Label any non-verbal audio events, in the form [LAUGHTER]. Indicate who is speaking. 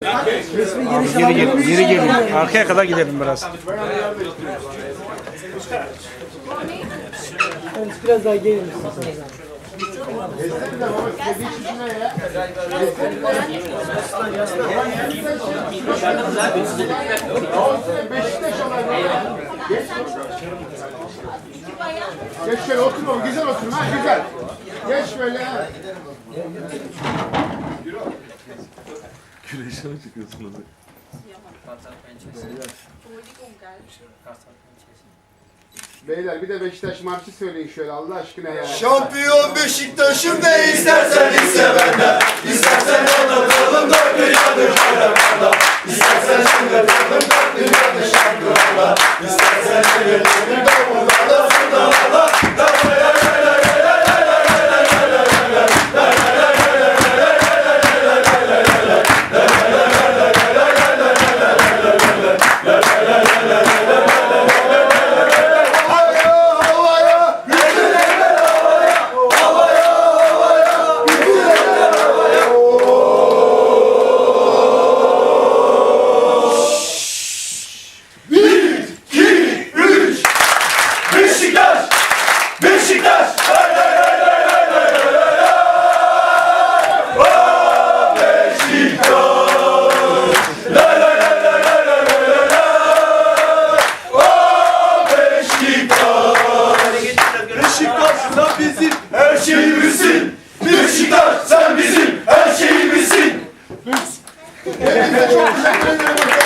Speaker 1: Geri geri, geri geri. Arkaya kadar gidelim biraz.
Speaker 2: Biraz daha gelin.
Speaker 3: Geç şöyle oğlum, güzel oturun ha güzel. Geç böyle.
Speaker 4: Güneşe mi çıkıyorsunuz?
Speaker 3: Beyler bir de Beşiktaş marşı söyleyin şöyle Allah aşkına ya.
Speaker 5: Şampiyon Beşiktaş'ım ne istersen iste benden Beşiktaş! Haydi! Beşiktaş sen bizim her şeyimizsin. [LAUGHS]